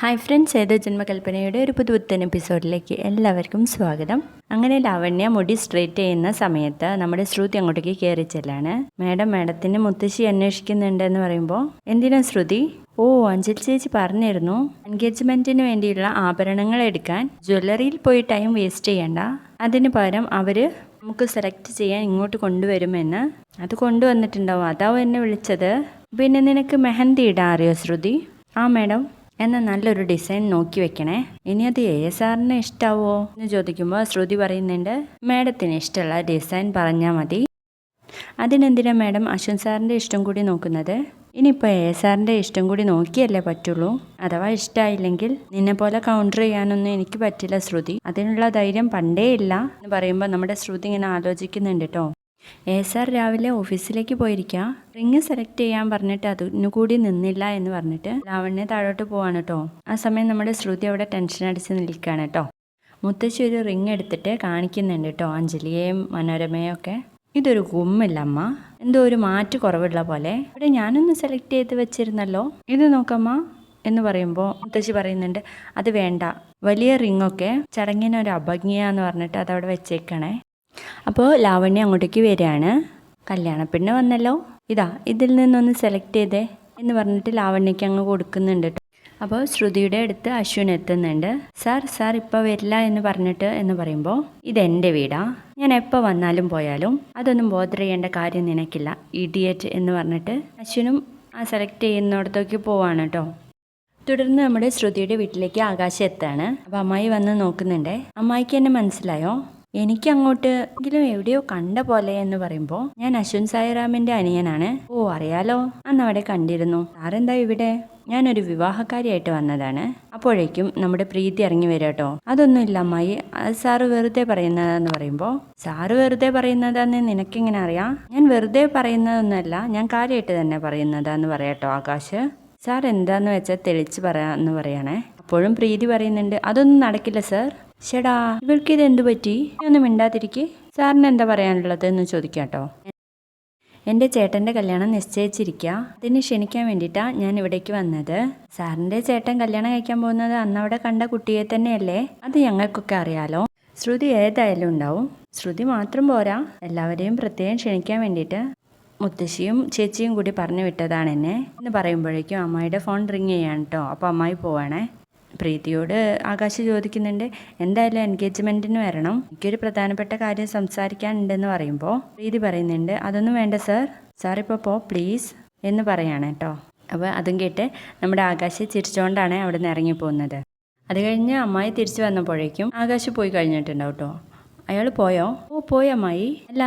Hi friends ഏതോ ജന്മകൽപ്പനയുടെ ഒരു പുതുപുത്തൻ എപ്പിസോഡിലേക്ക് എല്ലാവർക്കും സ്വാഗതം. അങ്ങനെ ലാവണ്യ മുടി സ്ട്രേറ്റ് ചെയ്യുന്ന സമയത്ത് നമ്മുടെ ശ്രുതി അങ്ങോട്ടേക്ക് കയറി ചെല്ലാണ്. മാഡം മാഡത്തിന് മുത്തശ്ശി അന്വേഷിക്കുന്നുണ്ടെന്ന് പറയുമ്പോൾ എന്തിനാ ശ്രുതി? ഓ അഞ്ജലി ചേച്ചി പറഞ്ഞിരുന്നു എൻഗേജ്മെന്റിന് വേണ്ടിയുള്ള ആഭരണങ്ങൾ എടുക്കാൻ ജ്വല്ലറിയിൽ പോയി ടൈം വേസ്റ്റ് ചെയ്യണ്ട. അതിന് പകരം അവർ നമുക്ക് സെലക്ട് ചെയ്യാൻ ഇങ്ങോട്ട് കൊണ്ടുവരുമെന്ന്. അത് കൊണ്ടുവന്നിട്ടുണ്ടാവും. അതാവും എന്നെ വിളിച്ചത്. പിന്നെ നിനക്ക് മെഹന്തി ഇടാൻ അറിയോ ശ്രുതി? ആ മാഡം. എന്നാൽ നല്ലൊരു ഡിസൈൻ നോക്കി വെക്കണേ. ഇനി അത് എ എസ് ആറിന് ഇഷ്ടാവോ എന്ന് ചോദിക്കുമ്പോൾ ശ്രുതി പറയുന്നുണ്ട് മാഡത്തിന് ഇഷ്ടമുള്ള ഡിസൈൻ പറഞ്ഞാൽ മതി. അതിനെന്തിനാ മാഡം അശ്വൻ സാറിന്റെ ഇഷ്ടം കൂടി നോക്കുന്നത്? ഇനിയിപ്പോൾ എ സാറിന്റെ ഇഷ്ടം കൂടി നോക്കിയല്ലേ പറ്റുള്ളൂ? അഥവാ ഇഷ്ടമായില്ലെങ്കിൽ നിന്നെ പോലെ കൗണ്ടർ ചെയ്യാനൊന്നും എനിക്ക് പറ്റില്ല ശ്രുതി. അതിനുള്ള ധൈര്യം പണ്ടേ ഇല്ല എന്ന് പറയുമ്പോൾ നമ്മുടെ ശ്രുതി ഇങ്ങനെ ആലോചിക്കുന്നുണ്ട് കേട്ടോ എ സാർ രാവിലെ ഓഫീസിലേക്ക് പോയിരിക്കുക റിങ് സെലക്ട് ചെയ്യാൻ പറഞ്ഞിട്ട് അതിനു കൂടി നിന്നില്ല എന്ന് പറഞ്ഞിട്ട് ലാവണ്യ താഴോട്ട് പോവാണ് കേട്ടോ ആ സമയം നമ്മുടെ ശ്രുതി അവിടെ ടെൻഷൻ അടിച്ച് നിൽക്കുകയാണ് കേട്ടോ മുത്തശ്ശി ഒരു റിങ് എടുത്തിട്ട് കാണിക്കുന്നുണ്ട് കേട്ടോ അഞ്ജലിയെയും മനോരമയും ഒക്കെ. ഇതൊരു ഗുമ്മില്ല അമ്മ. എന്തോ ഒരു മാറ്റ് കുറവുള്ള പോലെ. ഇവിടെ ഞാനൊന്ന് സെലക്ട് ചെയ്ത് വെച്ചിരുന്നല്ലോ. ഇത് നോക്കമ്മ എന്ന് പറയുമ്പോൾ മുത്തശ്ശി പറയുന്നുണ്ട് അത് വേണ്ട. വലിയ റിങ്ങൊക്കെ ചടങ്ങിനൊരു അഭംഗിയാന്ന് പറഞ്ഞിട്ട് അതവിടെ വെച്ചേക്കണേ. അപ്പോൾ ലാവണ്യ അങ്ങോട്ടേക്ക് വരികയാണ്. കല്യാണപ്പെണ്ണ് വന്നല്ലോ. ഇതാ ഇതിൽ നിന്നൊന്ന് സെലക്ട് ചെയ്തേ എന്ന് പറഞ്ഞിട്ട് ലാവണ്യക്ക് അങ്ങ് കൊടുക്കുന്നുണ്ട്. അപ്പോൾ ശ്രുതിയുടെ അടുത്ത് അശ്വിൻ എത്തുന്നുണ്ട്. സാർ സാർ ഇപ്പോൾ വരില്ല എന്ന് പറഞ്ഞിട്ട് എന്ന് പറയുമ്പോൾ ഇതെന്റെ വീടാ. ഞാൻ എപ്പോൾ വന്നാലും പോയാലും അതൊന്നും ബോധർ ചെയ്യേണ്ട കാര്യം നിനക്കില്ല ഇഡിയറ്റ് എന്ന് പറഞ്ഞിട്ട് അശ്വിനും ആ സെലക്ട് ചെയ്യുന്നിടത്തേക്ക് പോവാണ് കേട്ടോ തുടർന്ന് നമ്മുടെ ശ്രുതിയുടെ വീട്ടിലേക്ക് ആകാശം എത്താണ്. അപ്പോൾ അമ്മായി വന്ന് നോക്കുന്നുണ്ട്. അമ്മായിക്ക് എന്നെ മനസ്സിലായോ? എനിക്ക് അങ്ങോട്ട് എങ്കിലും എവിടെയോ കണ്ട പോലെ എന്ന് പറയുമ്പോൾ ഞാൻ അശ്വിൻ സായിറാമിന്റെ അനിയനാണ്. ഓ അറിയാലോ. അന്ന് അവിടെ കണ്ടിരുന്നു. ആരെന്താ ഇവിടെ? ഞാനൊരു വിവാഹക്കാരിയായിട്ട് വന്നതാണ്. അപ്പോഴേക്കും നമ്മുടെ പ്രീതി ഇറങ്ങി വരും കേട്ടോ അതൊന്നും ഇല്ല അമ്മായി. അത് സാറ് വെറുതെ പറയുന്നതെന്ന് പറയുമ്പോൾ സാറ് വെറുതെ പറയുന്നതാന്ന് നിനക്കെങ്ങനെ അറിയാം? ഞാൻ വെറുതെ പറയുന്നതൊന്നുമല്ല ഞാൻ കാര്യമായിട്ട് തന്നെ പറയുന്നതാന്ന് പറയാട്ടോ ആകാശ്. സാർ എന്താന്ന് വെച്ചാൽ തെളിച്ച് പറയാന്ന് പറയണേ. അപ്പോഴും പ്രീതി പറയുന്നുണ്ട്. അതൊന്നും നടക്കില്ല സർ ചേടാ ഇവൾക്ക് ഇത് പറ്റി? ഒന്നും മിണ്ടാതിരിക്കെ. സാറിന് എന്താ പറയാനുള്ളത് എന്ന് ചോദിക്കാട്ടോ. എന്റെ ചേട്ടന്റെ കല്യാണം നിശ്ചയിച്ചിരിക്കുക അതിന് ക്ഷണിക്കാൻ വേണ്ടിയിട്ടാണ് ഞാൻ ഇവിടേക്ക് വന്നത്. സാറിന്റെ ചേട്ടൻ കല്യാണം കഴിക്കാൻ പോകുന്നത് അന്നവിടെ കണ്ട കുട്ടിയെ തന്നെയല്ലേ? അത് ഞങ്ങൾക്കൊക്കെ അറിയാലോ. ശ്രുതി ഏതായാലും ഉണ്ടാവും. ശ്രുതി മാത്രം പോരാ. എല്ലാവരെയും പ്രത്യേകം ക്ഷണിക്കാൻ വേണ്ടിയിട്ട്. മുത്തശ്ശിയും ചേച്ചിയും കൂടി പറഞ്ഞു വിട്ടതാണ് എന്നെ. എന്ന് പറയുമ്പോഴേക്കും അമ്മായിയുടെ ഫോൺ റിങ് ചെയ്യാണ് കേട്ടോ അപ്പോൾ അമ്മായി പോവാണേ. പ്രീതിയോട് ആകാശ് ചോദിക്കുന്നുണ്ട് എന്തായാലും എൻഗേജ്മെന്റിന് വരണം. എനിക്കൊരു പ്രധാനപ്പെട്ട കാര്യം സംസാരിക്കാനുണ്ടെന്ന് പറയുമ്പോൾ പ്രീതി പറയുന്നുണ്ട് അതൊന്നും വേണ്ട സർ സാർ ഇപ്പോൾ പോ പ്ലീസ് എന്ന് പറയാണ് കേട്ടോ അപ്പോൾ അതും കേട്ട് നമ്മുടെ ആകാശ് ചിരിച്ചുകൊണ്ടാണ് അവിടെ നിന്ന് ഇറങ്ങിപ്പോകുന്നത്. അത് കഴിഞ്ഞ് അമ്മായി തിരിച്ചു വന്നപ്പോഴേക്കും ആകാശ് പോയി കഴിഞ്ഞിട്ടുണ്ടാവും കേട്ടോ അയാൾ പോയോ? ഓ പോയി അമ്മായി. അല്ല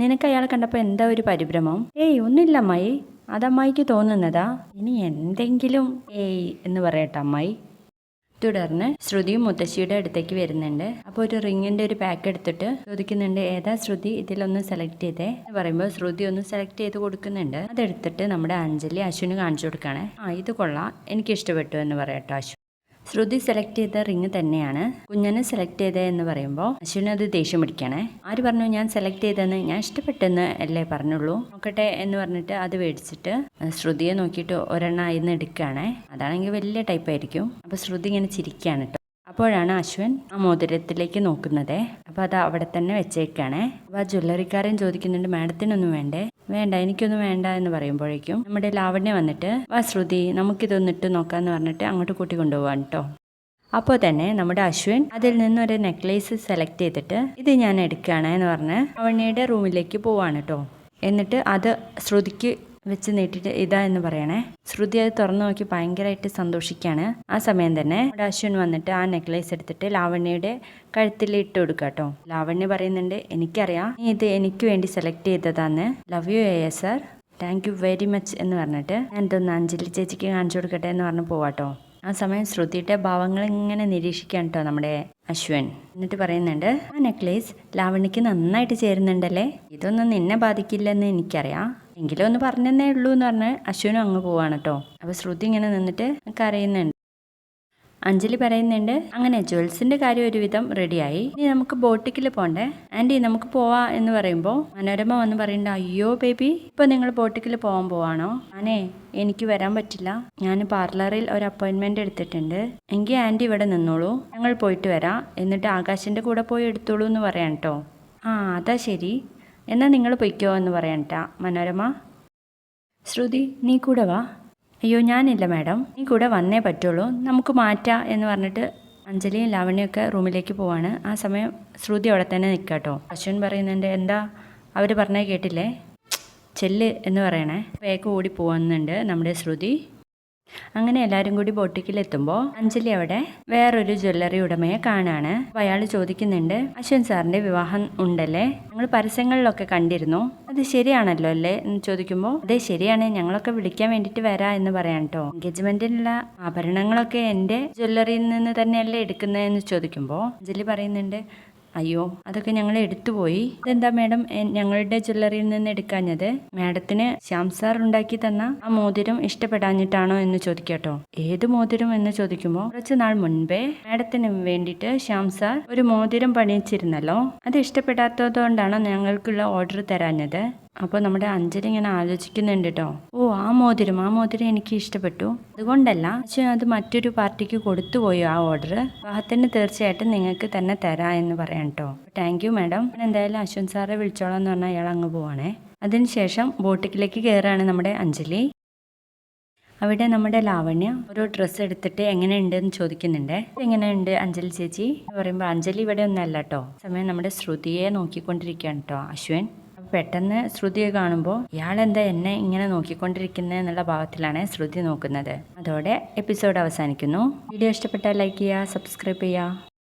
നിനക്ക് അയാളെ കണ്ടപ്പോൾ എന്താ ഒരു പരിഭ്രമം? ഏയ് ഒന്നുമില്ല അമ്മായി. അത് അമ്മായിക്ക് തോന്നുന്നതാ. ഇനി എന്തെങ്കിലും ഏയ് എന്ന് പറയട്ടെ അമ്മായി. തുടർന്ന് ശ്രുതിയും മുത്തശ്ശിയുടെ അടുത്തേക്ക് വരുന്നുണ്ട്. അപ്പോൾ ഒരു റിങ്ങിന്റെ ഒരു പാക്ക് എടുത്തിട്ട് ചോദിക്കുന്നുണ്ട് ഏതാ ശ്രുതി ഇതിലൊന്ന് സെലക്ട് ചെയ്തേ? എന്ന് പറയുമ്പോൾ ശ്രുതി ഒന്ന് സെലക്ട് ചെയ്ത് കൊടുക്കുന്നുണ്ട്. അതെടുത്തിട്ട് നമ്മുടെ അഞ്ജലി അശ്വിന് കാണിച്ചു കൊടുക്കുകയാണ്. ആ ഇത് കൊള്ളാം. എനിക്ക് ഇഷ്ടപ്പെട്ടു എന്ന് പറയട്ടോ അശ്വ ശ്രുതി സെലക്ട് ചെയ്ത റിങ് തന്നെയാണ്. കുഞ്ഞനെ സെലക്ട് ചെയ്തേ എന്ന് പറയുമ്പോൾ അശ്വിനത് ദേഷ്യം പിടിക്കണേ. ആര് പറഞ്ഞു ഞാൻ സെലക്ട് ചെയ്തെന്ന്? ഞാൻ ഇഷ്ടപ്പെട്ടെന്ന് അല്ലേ പറഞ്ഞുള്ളൂ. നോക്കട്ടെ എന്ന് പറഞ്ഞിട്ട് അത് മേടിച്ചിട്ട് ശ്രുതിയെ നോക്കിയിട്ട് ഒരെണ്ണം ഇന്ന് എടുക്കുകയാണേ. അതാണെങ്കിൽ വലിയ ടൈപ്പായിരിക്കും അപ്പോൾ ശ്രുതി ഇങ്ങനെ ചിരിക്കുകയാണ് കേട്ടോ. അപ്പോഴാണ് അശ്വൻ ആ മോതിരത്തിലേക്ക് നോക്കുന്നത്. അപ്പോൾ അത് അവിടെ തന്നെ വെച്ചേക്കാണേ. അപ്പോൾ ആ ജ്വല്ലറിക്കാരൻ ചോദിക്കുന്നുണ്ട് മാഡത്തിനൊന്നും വേണ്ടേ? വേണ്ട എനിക്കൊന്നും വേണ്ട എന്ന് പറയുമ്പോഴേക്കും നമ്മുടെ ലാവണ്യ വന്നിട്ട് വാ ശ്രുതി നമുക്കിതൊന്ന് ഇട്ട് നോക്കാമെന്ന് പറഞ്ഞിട്ട് അങ്ങോട്ട് കൂട്ടി കൊണ്ടുപോകാൻ കേട്ടോ അപ്പോൾ തന്നെ നമ്മുടെ അശ്വിൻ അതിൽ നിന്നൊരു നെക്ലേസ് സെലക്ട് ചെയ്തിട്ട് ഇത് ഞാൻ എടുക്കുകയാണ് എന്ന് പറഞ്ഞ് ലാവണ്യയുടെ റൂമിലേക്ക് പോവാണ് കേട്ടോ എന്നിട്ട് അത് ശ്രുതിക്ക് വെച്ച് നീട്ടിട്ട് ഇതാ എന്ന് പറയണേ. ശ്രുതി അത് തുറന്നു നോക്കി ഭയങ്കരമായിട്ട് സന്തോഷിക്കുകയാണ് ആ സമയം തന്നെ അശ്വിൻ വന്നിട്ട് ആ നെക്ലേസ് എടുത്തിട്ട് ലാവണ്യയുടെ കഴുത്തിൽ ഇട്ട് കൊടുക്കുക കേട്ടോ ലാവണ്യ പറയുന്നുണ്ട് എനിക്കറിയാം നീ ഇത് എനിക്ക് വേണ്ടി select ചെയ്തതാന്ന്. Love you A S sir thank you very much എന്ന് പറഞ്ഞിട്ട് ഞാൻ ഇതൊന്ന് അഞ്ജലി ചേച്ചിക്ക് കാണിച്ചു കൊടുക്കട്ടെ എന്ന് പറഞ്ഞ് പോവാട്ടോ ആ സമയം ശ്രുതിയുടെ ഭാവങ്ങൾ ഇങ്ങനെ നിരീക്ഷിക്കാൻ കേട്ടോ നമ്മുടെ അശ്വൻ. എന്നിട്ട് പറയുന്നുണ്ട് ആ നെക്ലേസ് ലാവണ്യക്ക് നന്നായിട്ട് ചേരുന്നുണ്ടല്ലേ? ഇതൊന്നും നിന്നെ ബാധിക്കില്ലെന്ന് എനിക്കറിയാം. എങ്കിലും ഒന്ന് പറഞ്ഞതേ ഉള്ളൂ എന്ന് പറഞ്ഞ് അശ്വിനും അങ്ങ് പോവാണ് കേട്ടോ. അപ്പോൾ ശ്രുതി ഇങ്ങനെ നിന്നിട്ട് കരയുന്നുണ്ട്. അഞ്ജലി പറയുന്നുണ്ട് അങ്ങനെ ജ്വൽസിന്റെ കാര്യം ഒരുവിധം റെഡിയായി ഇനി നമുക്ക് ബോട്ടിക്കിൽ പോണ്ടേ? ആൻഡി നമുക്ക് പോവാ എന്ന് പറയുമ്പോൾ മനോരമ വന്ന് പറയുന്നുണ്ട് അയ്യോ ബേബി ഇപ്പൊ നിങ്ങൾ ബോട്ടിക്കിൽ പോകാൻ പോവാണോ? ആനേ എനിക്ക് വരാൻ പറ്റില്ല. ഞാൻ പാർലറിൽ ഒരു അപ്പോയിന്റ്മെന്റ് എടുത്തിട്ടുണ്ട്. എങ്കിൽ ആന്റി ഇവിടെ നിന്നോളൂ. ഞങ്ങൾ പോയിട്ട് വരാം. എന്നിട്ട് ആകാശിന്റെ കൂടെ പോയി എടുത്തോളൂ എന്ന് പറയാം കേട്ടോ ആ അതാ ശരി. എന്നാൽ നിങ്ങൾ പൊയ്ക്കോ എന്ന് പറയാം ട്ടാ. മനോരമ. ശ്രുതി നീ കൂടെ വാ. അയ്യോ ഞാനില്ല മാഡം. നീ കൂടെ വന്നേ പറ്റുള്ളൂ. നമുക്ക് മാറ്റാം എന്ന് പറഞ്ഞിട്ട് അഞ്ജലിയും ലാവണ്യൊക്കെ റൂമിലേക്ക് പോവാണ്. ആ സമയം ശ്രുതി അവിടെ തന്നെ നിൽക്കാട്ടോ അശ്വിൻ പറയുന്നുണ്ട് എന്താ? അവർ പറഞ്ഞേ കേട്ടില്ലേ? ചെല്ല് എന്ന് പറയണേ. വേഗം ഓടി പോകുന്നുണ്ട് നമ്മുടെ ശ്രുതി. അങ്ങനെ എല്ലാവരും കൂടി ബോട്ടിക്കിൽ എത്തുമ്പോൾ അഞ്ജലി അവിടെ വേറൊരു ജ്വല്ലറി ഉടമയെ കാണാണ്. അപ്പോൾ അയാൾ ചോദിക്കുന്നുണ്ട് അശ്വൻ സാറിന്റെ വിവാഹം ഉണ്ടല്ലേ? ഞങ്ങൾ പരസ്യങ്ങളിലൊക്കെ കണ്ടിരുന്നു. അത് ശരിയാണല്ലോ അല്ലേ? എന്ന് ചോദിക്കുമ്പോൾ അതെ ശരിയാണ്. ഞങ്ങളൊക്കെ വിളിക്കാൻ വേണ്ടിയിട്ട് വരാ എന്ന് പറയാം കേട്ടോ എൻഗേജ്മെന്റിനുള്ള ആഭരണങ്ങളൊക്കെ എന്റെ ജ്വല്ലറിയിൽ നിന്ന് തന്നെയല്ലേ എടുക്കുന്നതെന്ന് ചോദിക്കുമ്പോൾ അഞ്ജലി പറയുന്നുണ്ട് അയ്യോ അതൊക്കെ ഞങ്ങൾ എടുത്തുപോയി ഇതെന്താ മാഡം ഞങ്ങളുടെ ജ്വല്ലറിയിൽ നിന്ന് എടുക്കാഞ്ഞത്? മാഡത്തിന് ശ്യാം സാർ ഉണ്ടാക്കി തന്ന ആ മോതിരം ഇഷ്ടപ്പെടാഞ്ഞിട്ടാണോ എന്ന് ചോദിക്കട്ടോ. ഏത് മോതിരം എന്ന് ചോദിക്കുമ്പോൾ കുറച്ച് നാൾ മുൻപേ മാഡത്തിന് വേണ്ടിയിട്ട് ശ്യാം സാർ ഒരു മോതിരം പണിയിച്ചിരുന്നല്ലോ. അത് ഇഷ്ടപ്പെടാത്തതുകൊണ്ടാണോ ഞങ്ങൾക്കുള്ള ഓർഡർ തരാഞ്ഞത്? അപ്പോൾ നമ്മുടെ അഞ്ജലി ഇങ്ങനെ ആലോചിക്കുന്നുണ്ട് കേട്ടോ ആ മോതിരം ആ മോതിരം എനിക്ക് ഇഷ്ടപ്പെട്ടു. അതുകൊണ്ടല്ല പക്ഷെ അത് മറ്റൊരു പാർട്ടിക്ക് കൊടുത്തുപോയി ആ ഓർഡർ. വിവാഹത്തിന് തീർച്ചയായിട്ടും നിങ്ങൾക്ക് തന്നെ തരാം എന്ന് പറയാം കേട്ടോ താങ്ക് യു മാഡം എന്തായാലും അശ്വന്ത് സാറെ വിളിച്ചോളാം എന്ന് പറഞ്ഞാൽ അയാൾ അങ്ങ് പോവാണേ. അതിനുശേഷം ബോട്ടിക്കിലേക്ക് കയറാണ് നമ്മുടെ അഞ്ജലി. അവിടെ നമ്മുടെ ലാവണ്യ ഒരു ഡ്രസ്സ് എടുത്തിട്ട് എങ്ങനെയുണ്ടെന്ന് ചോദിക്കുന്നുണ്ട്. എങ്ങനെയുണ്ട് അഞ്ജലി ചേച്ചി? എന്ന് പറയുമ്പോൾ അഞ്ജലി ഇവിടെ ഒന്നല്ല കേട്ടോ സമയം നമ്മുടെ ശ്രുതിയെ നോക്കിക്കൊണ്ടിരിക്കുകയാണ് കേട്ടോ അശ്വിൻ. പെട്ടെന്ന് ശ്രുതിയെ കാണുമ്പോൾ ഇയാളെന്താ എന്നെ ഇങ്ങനെ നോക്കിക്കൊണ്ടിരിക്കുന്നത് എന്നുള്ള ഭാവത്തിലാണ് ശ്രുതി നോക്കുന്നത്. അതോടെ എപ്പിസോഡ് അവസാനിക്കുന്നു. വീഡിയോ ഇഷ്ടപ്പെട്ടാൽ ലൈക്ക് ചെയ്യുക സബ്സ്ക്രൈബ് ചെയ്യുക.